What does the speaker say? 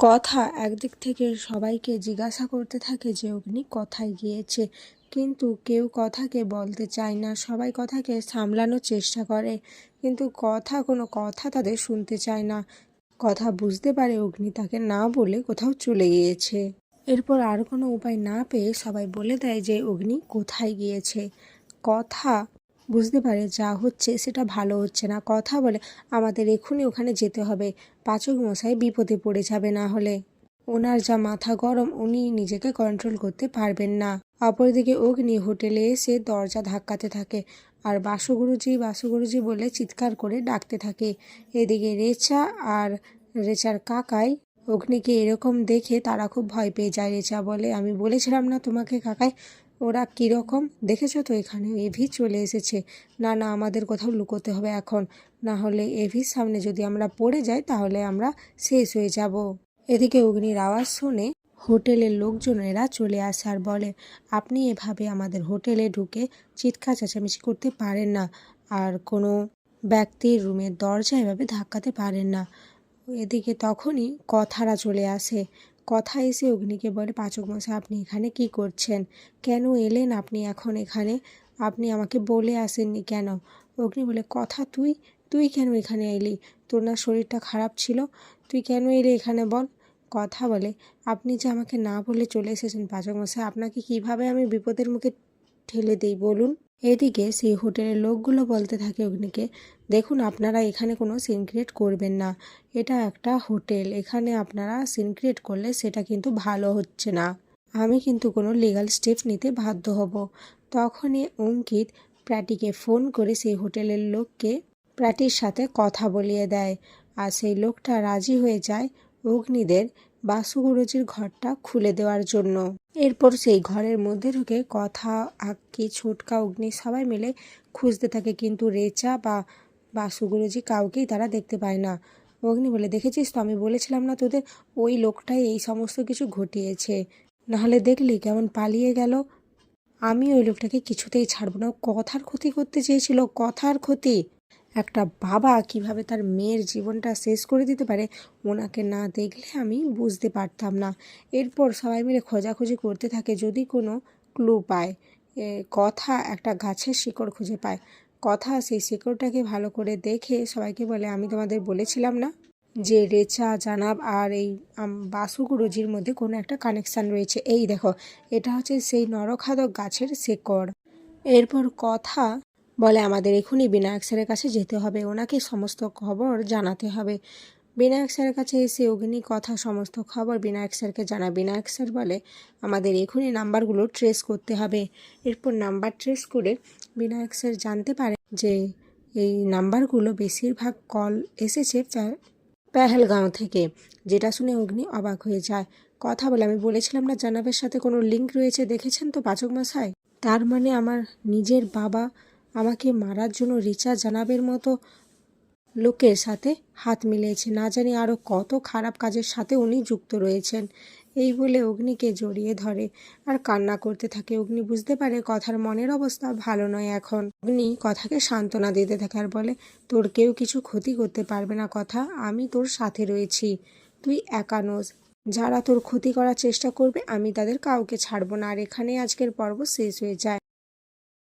কথা একদিক থেকে সবাইকে জিজ্ঞাসা করতে থাকে যে, অগ্নি কথায় গিয়েছে? কিন্তু কেউ কথাকে বলতে চায় না। সবাই কথাকে সামলানোর চেষ্টা করে, কিন্তু কথা, কোনো কথা তাদের শুনতে চায় না। কথা বুঝতে পারে অগ্নি তাকে না বলে কোথাও চলে গিয়েছে। এরপর আর কোনো উপায় না পেয়ে সবাই বলে দেয় যে, অগ্নি কোথায় গিয়েছে? কথা বুঝতে পারে যা হচ্ছে সেটা ভালো হচ্ছে না। কথা বলে, আমাদের এক্ষুনি ওখানে যেতে হবে। পাচক মশাই বিপদে পড়ে যাবে না হলে। ওনার যা মাথা গরম, উনি নিজেকে কন্ট্রোল করতে পারবেন না। অপরদিকে অগ্নি হোটেলে এসে দরজা ধাক্কাতে থাকে আর বাসুগুরুজি বাসুগুরুজি বলে চিৎকার করে ডাকতে থাকে। এদিকে রেচা আর রেচার কাকাই অগ্নিকে এরকম দেখে তারা খুব ভয় পেয়ে যায়। রেচা বলে, আমি বলেছিলাম না তোমাকে কাকাই ওরা কীরকম? দেখেছ তো এখানে? এভি চলে এসেছে। না না, আমাদের কোথাও লুকোতে হবে এখন। না হলে এভির সামনে যদি আমরা পড়ে যাই, তাহলে আমরা শেষ হয়ে যাব। এদিকে অগ্নির আওয়াজ শুনে হোটেলের লোকজনেরা চলে আসে আর বলে, আপনি এভাবে আমাদের হোটেলে ঢুকে চিৎকার চেঁচামেচি করতে পারেন না। আর কোনো ব্যক্তির রুমের দরজা এভাবে ধাক্কাতে পারেন না। এদিকে তখনই কথারা চলে আসে। কথা এসে অগ্নিকে বলে, পাচক মশাই, আপনি এখানে কি করছেন? কেন এলেন আপনি এখন এখানে? আপনি আমাকে বলে আসেননি কেন? অগ্নি বলে, কথা তুই? তুই কেন এখানে এলি? তোর না শরীরটা খারাপ ছিল? তুই কেন এলি এখানে বল? কথা বলে, আপনি যে আমাকে না বলে চলে এসেছেন পাচক মশাই, আপনাকে কীভাবে আমি বিপদের মুখে ঠেলে দিই বলুন? এদিকে সেই হোটেলের লোকগুলো বলতে থাকে অগ্নিকে, দেখুন, আপনারা এখানে কোনো সিন ক্রিয়েট করবেন না। এটা একটা হোটেল, এখানে আপনারা সিন ক্রিয়েট করলে সেটা কিন্তু ভালো হচ্ছে না। আমি কিন্তু কোনো লিগাল স্টেপ নিতে বাধ্য হব। তখনই অঙ্কিত প্র্যাটিকে ফোন করে সেই হোটেলের লোককে প্র্যাটির সাথে কথা বলিয়ে দেয়। আর সেই লোকটা রাজি হয়ে যায় অগ্নিদের বাসুগুরুজির ঘরটা খুলে দেওয়ার জন্য। এরপর সেই ঘরের মধ্যে ঢুকে কথা, আক্কি, ছোটকা, অগ্নি সবাই মিলে খুঁজতে থাকে, কিন্তু রেচা বা বাসুগুরুজি কাউকেই তারা দেখতে পায় না। অগ্নি বলে, দেখেছিস তো, আমি বলেছিলাম না তোদের ওই লোকটাই এই সমস্ত কিছু ঘটিয়েছে। নাহলে দেখলি কেমন পালিয়ে গেল। আমি ওই লোকটাকে কিছুতেই ছাড়বো না। কথার ক্ষতি করতে চেয়েছিল, কথার ক্ষতি। একটা বাবা কীভাবে তার মেয়ের জীবনটা শেষ করে দিতে পারে, ওনাকে না দেখলে আমি বুঝতে পারতাম না। এরপর সবাই মিলে খোঁজাখুঁজি করতে থাকে, যদি কোনো ক্লু পায়। কথা একটা গাছের শিকড় খুঁজে পায়। কথা সেই শিকড়টাকে ভালো করে দেখে সবাইকে বলে, আমি তোমাদের বলেছিলাম না যে রেচা, জানাব আর এই বাসুগুরুজির মধ্যে কোনো একটা কানেকশান রয়েছে। এই দেখো, এটা হচ্ছে সেই নরখাদক গাছের শেকড়। এরপর কথা বলে, আমাদের এখনই বিনায়ক স্যারের কাছে যেতে হবে। ওনাকে সমস্ত খবর জানাতে হবে। বিনায়ক স্যারের কাছে এসে অগ্নি কথা, সমস্ত খবর বিনায়ক স্যারকে জানা বিনায়ক স্যার বলে, আমাদের এখনই নাম্বারগুলো ট্রেস করতে হবে। এরপর নাম্বার ট্রেস করে বিনায়ক স্যার জানতে পারে যে, এই নাম্বারগুলো বেশিরভাগ কল এসেছে পেহেলগাঁও থেকে, যেটা শুনে অগ্নি অবাক হয়ে যায়। কথা বলে, আমি বলেছিলাম না জানাবের সাথে কোনো লিঙ্ক রয়েছে, দেখেছেন তো পাচক মশাই? তার মানে আমার নিজের বাবা আমাকে মারার জন্য রিচা জানাবের মতো লোকের সাথে হাত মিলিয়েছে। না জানি আরও কত খারাপ কাজের সাথে উনি যুক্ত রয়েছেন। এই বলে অগ্নিকে জড়িয়ে ধরে আর কান্না করতে থাকে। অগ্নি বুঝতে পারে কথার মনের অবস্থা ভালো নয় এখন। অগ্নি কথাকে সান্ত্বনা দিতে থাকে আর বলে, তোর কেউ কিছু ক্ষতি করতে পারবে না কথা, আমি তোর সাথে রয়েছি। তুই একা নোস। যারা তোর ক্ষতি করার চেষ্টা করবে, আমি তাদের কাউকে ছাড়বো না। আর এখানেই আজকের পর্ব শেষ হয়ে যায়।